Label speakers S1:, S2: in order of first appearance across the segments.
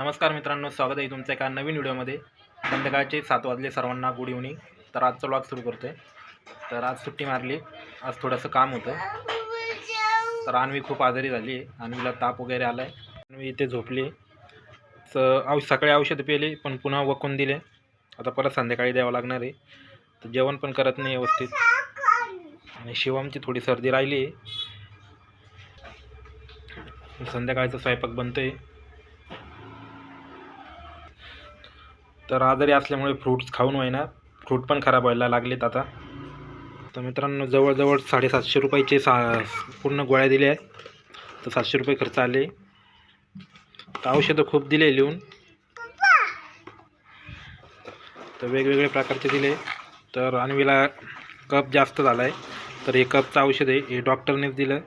S1: नमस्कार मित्रांनो स्वागत आहे तुमचं एका नवीन व्हिडिओमध्ये. संध्याकाळचे सात वाजले सर्वांना गुड इव्हनिंग तर आजचा ब्लॉग सुरू करतो आहे तर आज सुट्टी मारली. आज थोडंसं काम होतं. तर अन्वी खूप आजारी झाली आहे. अन्वीला ताप वगैरे आला आहे अन्वी इथे झोपली तर औ सकाळी औषध पिले पण पुन्हा वकून दिले. आता परत संध्याकाळी द्यावं लागणार आहे. तर जेवण पण करत नाही व्यवस्थित. आणि शिवमची थोडी सर्दी राहिली आहे. संध्याकाळचा स्वयंपाक बनतोय. तर आजारी असल्यामुळे फ्रूट्स खाऊन व्हायना फ्रूट पण खराब व्हायला लागलेत आता. तर मित्रांनो जवळजवळ साडेसातशे रुपयाचे सा पूर्ण गोळ्या दिल्या आहेत. तर सातशे रुपये खर्च आले. तर औषधं खूप दिले लिहून. तर वेगवेगळे प्रकारचे दिले. तर अनवीला कप जास्त झाला आहे तर हे कपचं औषध आहे. हे डॉक्टरनेच दिलं.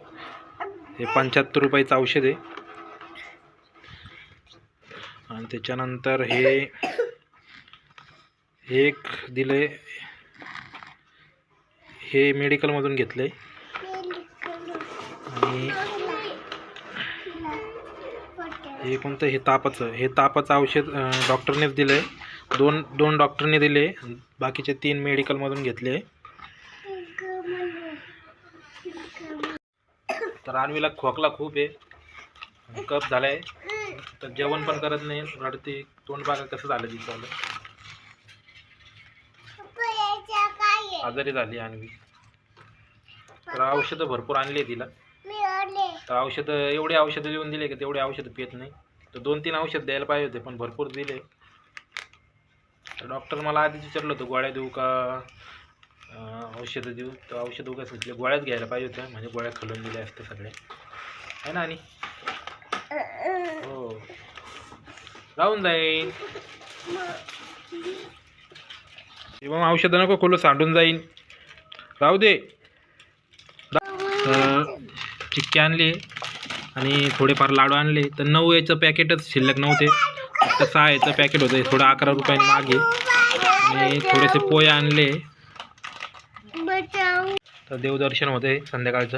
S1: हे पंच्याहत्तर रुपयाचं औषध आहे. आणि त्याच्यानंतर हे एक दिले हे मेडिकलमधून घेतले आणि हे कोणतं? हे तापाचं. हे तापाचं औषध डॉक्टरनेच दिलं आहे दोन दोन डॉक्टरने दिले. बाकीचे तीन मेडिकलमधून घेतले. तर आणवीला खोकला खूप आहे. कप झाला आहे तर जेवण पण करत नाही. रडते. तोंड कसं झालं तिचं? आजारी झाली अन्वी तर औषधं भरपूर आणली आहे तिला. तर औषधं एवढे औषधं लिहून दिले की तेवढे औषधं पित नाही. तर दोन तीन औषध द्यायला पाहिजे होते पण भरपूर दिले. तर डॉक्टर मला आधीच विचारलं होतं गोळ्या देऊ का? औषधं देऊ. तर औषध उगाच घेतले गोळ्याच घ्यायला पाहिजे होत्या. म्हणजे गोळ्या खलून दिल्या असत्या सगळ्या. आहे ना आणि? हो. राहून जाईन. मग औषधं नको खोलं सांडून जाईन. राहू दे. तर चिक्की आणली आणि थोडेफार लाडू आणले. तर नऊ याचं पॅकेटच शिल्लक नव्हते. फक्त सहा याचं पॅकेट होतं. थोडं अकरा रुपयांनी मागे. आणि थोडेसे पोहे आणले. तर देवदर्शन होते संध्याकाळचं.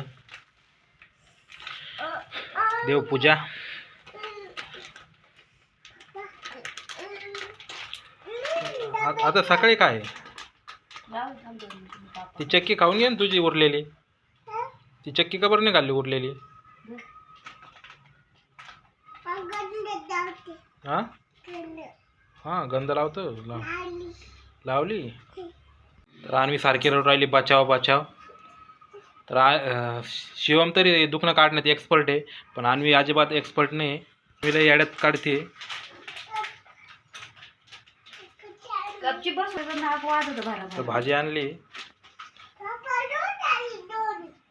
S1: देवपूजा. आ- आता सकाळी काय? ती चक्की खाऊन घे ना तुझी उरलेली. ती चक्की का बरं नाही खाल्ली उरलेली? हां? हां गंध लावतो? लाव. लावली? तर अन्वी सारखी रडू राहिली बचाव बचाव. तर आ- अं, शिवम तरी दुखणं काढण्यात एक्सपर्ट आहे पण आणवी अजिबात एक्सपर्ट नाही. अन्वीला याड्यात काढते.
S2: गपची बस नाक
S1: तर
S2: भरा
S1: भाजी आणली.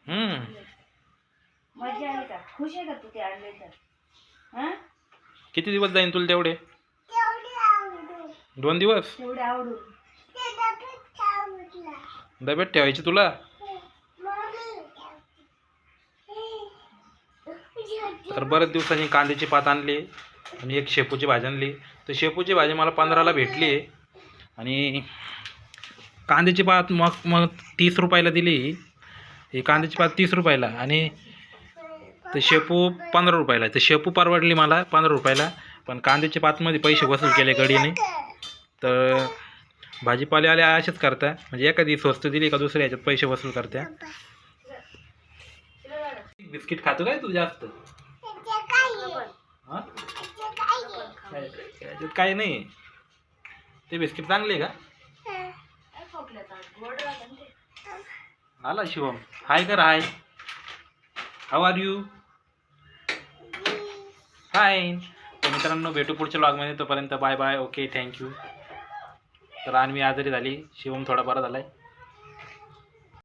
S1: हम्म.
S2: मजा आली का? खुश आहे का तू ते आणले तर? हं?
S1: किती दिवस जाईन तुला तेवढे? दोन दिवस?
S2: तेवढे आवडून.
S1: डब्यात ठेवायची तुला? तर बरेच दिवसांनी कांद्याची पात आणली आणि एक शेपूची भाजी आणली. तर शेपूची भाजी मला पंधराला भेटली. आहे आणि कांद्याची पात मग मग तीस रुपयाला दिली. ही कांद्याची पात तीस रुपयाला. आणि तर शेपू पंधरा रुपयाला. तर शेपू परवडली मला पंधरा रुपयाला. पण कांद्याच्या पातमध्ये पैसे वसूल केले गडीने. तर भाजीपाले आले असेच करता. म्हणजे एखादी स्वस्त दिली का दुसऱ्या ह्याच्यात पैसे वसूल करत्या बिस्किट खातो काय तू जास्त? काय- याच्यात काय नाही. ते बिस्किट चांगले आहे का? आला शिवम. हाय कर hi. How are you fine तर मित्रांनो भेटू पुढच्या ब्लॉगमध्ये तोपर्यंत बाय बाय ओके थँक्यू तर आणवी आजारी झाली. शिवम थोडा बरा झाला आहे